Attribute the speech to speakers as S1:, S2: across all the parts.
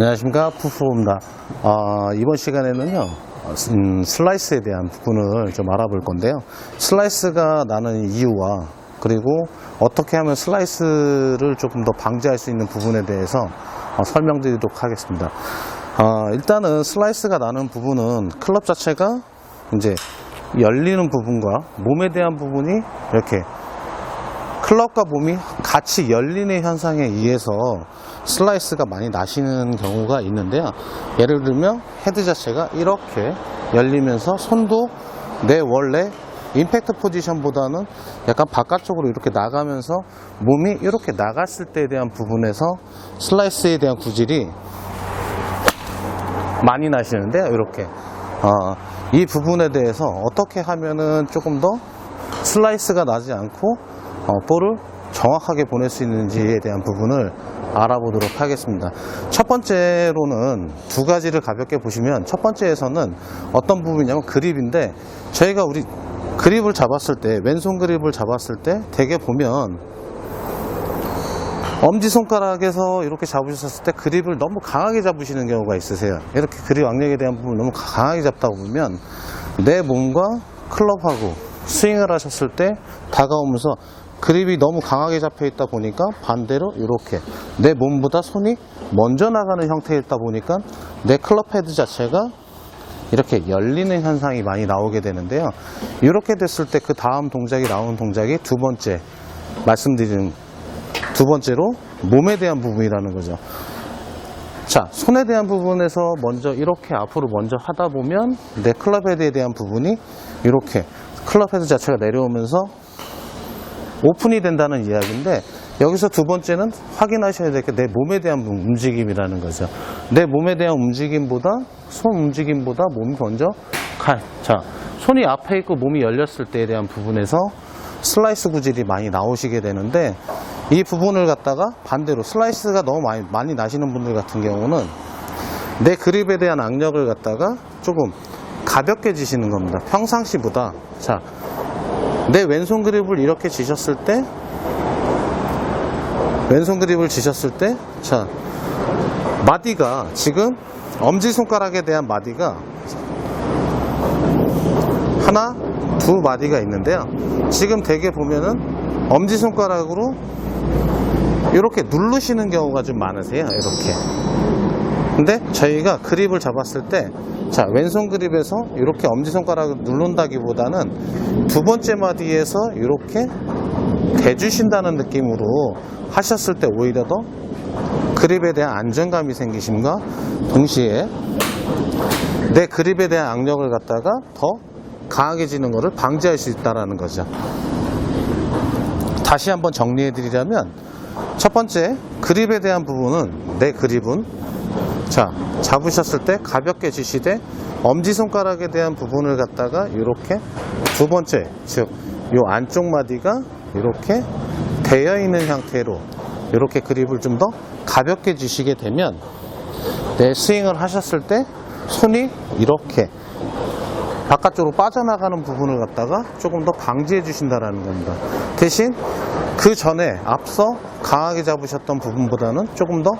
S1: 안녕하십니까 푸푸입니다. 아, 이번 시간에는요 음, 슬라이스에 대한 부분을 좀 알아볼 건데요. 슬라이스가 나는 이유와 그리고 어떻게 하면 슬라이스를 조금 더 방지할 수 있는 부분에 대해서 어, 설명드리도록 하겠습니다. 아, 일단은 슬라이스가 나는 부분은 클럽 자체가 이제 열리는 부분과 몸에 대한 부분이 이렇게 클럽과 몸이 같이 열리는 현상에 의해서 슬라이스가 많이 나시는 경우가 있는데요. 예를 들면 헤드 자체가 이렇게 열리면서 손도 내 원래 임팩트 포지션보다는 약간 바깥쪽으로 이렇게 나가면서 몸이 이렇게 나갔을 때에 대한 부분에서 슬라이스에 대한 구질이 많이 나시는데요. 이렇게 어, 이 부분에 대해서 어떻게 하면은 조금 더 슬라이스가 나지 않고 어, 볼을 정확하게 보낼 수 있는지에 대한 부분을 알아보도록 하겠습니다. 첫 번째로는 두 가지를 가볍게 보시면 첫 번째에서는 어떤 부분이냐면 그립인데 저희가 우리 그립을 잡았을 때 왼손 그립을 잡았을 때 대개 보면 엄지손가락에서 이렇게 잡으셨을 때 그립을 너무 강하게 잡으시는 경우가 있으세요. 이렇게 그립 악력에 대한 부분을 너무 강하게 잡다 보면 내 몸과 클럽하고 스윙을 하셨을 때 다가오면서 그립이 너무 강하게 잡혀 있다 보니까 반대로 이렇게 내 몸보다 손이 먼저 나가는 형태이다 보니까 내 클럽 헤드 자체가 이렇게 열리는 현상이 많이 나오게 되는데요. 이렇게 됐을 때 그 다음 동작이 나오는 동작이 두 번째 말씀드린 두 번째로 몸에 대한 부분이라는 거죠. 자, 손에 대한 부분에서 먼저 이렇게 앞으로 먼저 하다 보면 내 클럽 헤드에 대한 부분이 이렇게 클럽 헤드 자체가 내려오면서 오픈이 된다는 이야기인데 여기서 두 번째는 확인하셔야 될 게 내 몸에 대한 움직임이라는 거죠. 내 몸에 대한 움직임보다 손 움직임보다 몸이 먼저 칼. 자, 손이 앞에 있고 몸이 열렸을 때에 대한 부분에서 슬라이스 구질이 많이 나오시게 되는데 이 부분을 갖다가 반대로 슬라이스가 너무 많이, 많이 나시는 분들 같은 경우는 내 그립에 대한 악력을 갖다가 조금 가볍게 지시는 겁니다. 평상시보다 자, 내 왼손 그립을 이렇게 지셨을 때 왼손 그립을 지셨을 때 자, 마디가 지금 엄지손가락에 대한 마디가 하나, 두 마디가 있는데요. 지금 대개 보면은 엄지손가락으로 이렇게 누르시는 경우가 좀 많으세요. 이렇게. 근데 저희가 그립을 잡았을 때, 자, 왼손 그립에서 이렇게 엄지손가락을 누른다기보다는 두 번째 마디에서 이렇게 대주신다는 느낌으로 하셨을 때 오히려 더 그립에 대한 안정감이 생기심과 동시에 내 그립에 대한 악력을 갖다가 더 강하게지는 것을 방지할 수 있다는 거죠. 다시 한번 정리해 드리자면 첫 번째 그립에 대한 부분은 내 그립은 자 잡으셨을 때 가볍게 지시되 엄지손가락에 대한 부분을 갖다가 이렇게 두 번째 즉요 안쪽 마디가 이렇게 되어 있는 형태로 이렇게 그립을 좀 더 가볍게 지시게 되면 내 스윙을 하셨을 때 손이 이렇게 바깥쪽으로 빠져나가는 부분을 갖다가 조금 더 방지해 주신다라는 겁니다. 대신 그 전에 앞서 강하게 잡으셨던 부분보다는 조금 더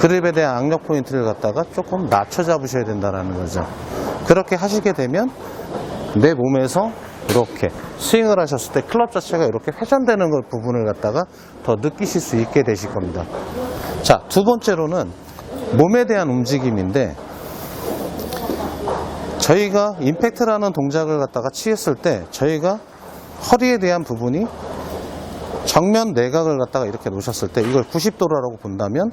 S1: 그립에 대한 악력 포인트를 갖다가 조금 낮춰 잡으셔야 된다라는 거죠. 그렇게 하시게 되면 내 몸에서 이렇게 스윙을 하셨을 때 클럽 자체가 이렇게 회전되는 걸 부분을 갖다가 더 느끼실 수 있게 되실 겁니다. 자, 두 번째로는 몸에 대한 움직임인데 저희가 임팩트라는 동작을 갖다가 취했을 때 저희가 허리에 대한 부분이 정면 내각을 갖다가 이렇게 놓으셨을 때 이걸 90도라고 본다면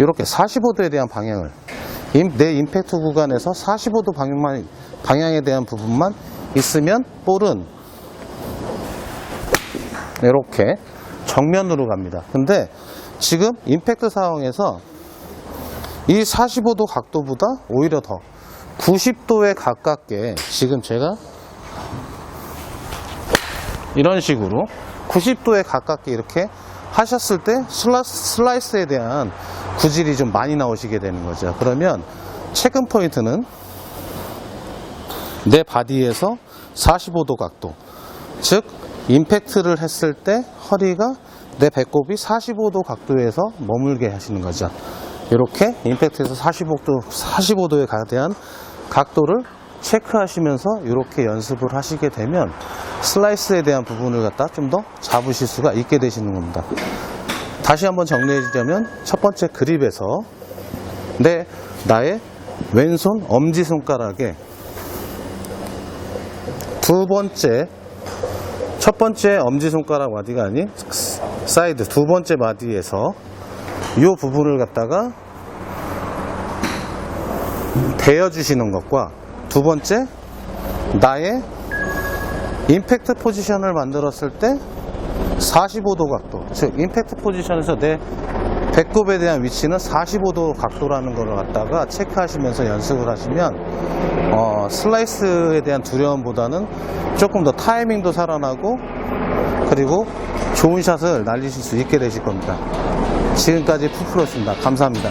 S1: 이렇게 45도에 대한 방향을 임- 내 임팩트 구간에서 45도 방향만 방향에 대한 부분만 있으면 볼은 이렇게 정면으로 갑니다. 근데 지금 임팩트 상황에서 이 45도 각도보다 오히려 더 90도에 가깝게 지금 제가 이런 식으로 90도에 가깝게 이렇게 하셨을 때 슬라, 슬라이스 에 대한 구질이 좀 많이 나오시게 되는 거죠. 그러면 체크 포인트는 내 바디에서 45도 각도, 즉 임팩트를 했을 때 허리가 내 배꼽이 45도 각도에서 머물게 하시는 거죠. 이렇게 임팩트에서 45도, 45도에 대한 각도를 체크하시면서 이렇게 연습을 하시게 되면 슬라이스에 대한 부분을 갖다 좀 더 잡으실 수가 있게 되시는 겁니다. 다시 한번 정리해 주자면 첫 번째 그립에서 내 나의 왼손 엄지 손가락에 두 번째 첫 번째 엄지 손가락 마디가 아닌 사이드 두 번째 마디에서 이 부분을 갖다가 대어 주시는 것과 두 번째 나의 임팩트 포지션을 만들었을 때 45도 각도 즉 임팩트 포지션에서 내 배꼽에 대한 위치는 45도 각도라는 걸 갖다가 체크하시면서 연습을 하시면 어, 슬라이스에 대한 두려움보다는 조금 더 타이밍도 살아나고 그리고 좋은 샷을 날리실 수 있게 되실 겁니다. 지금까지 푸프로였습니다. 감사합니다.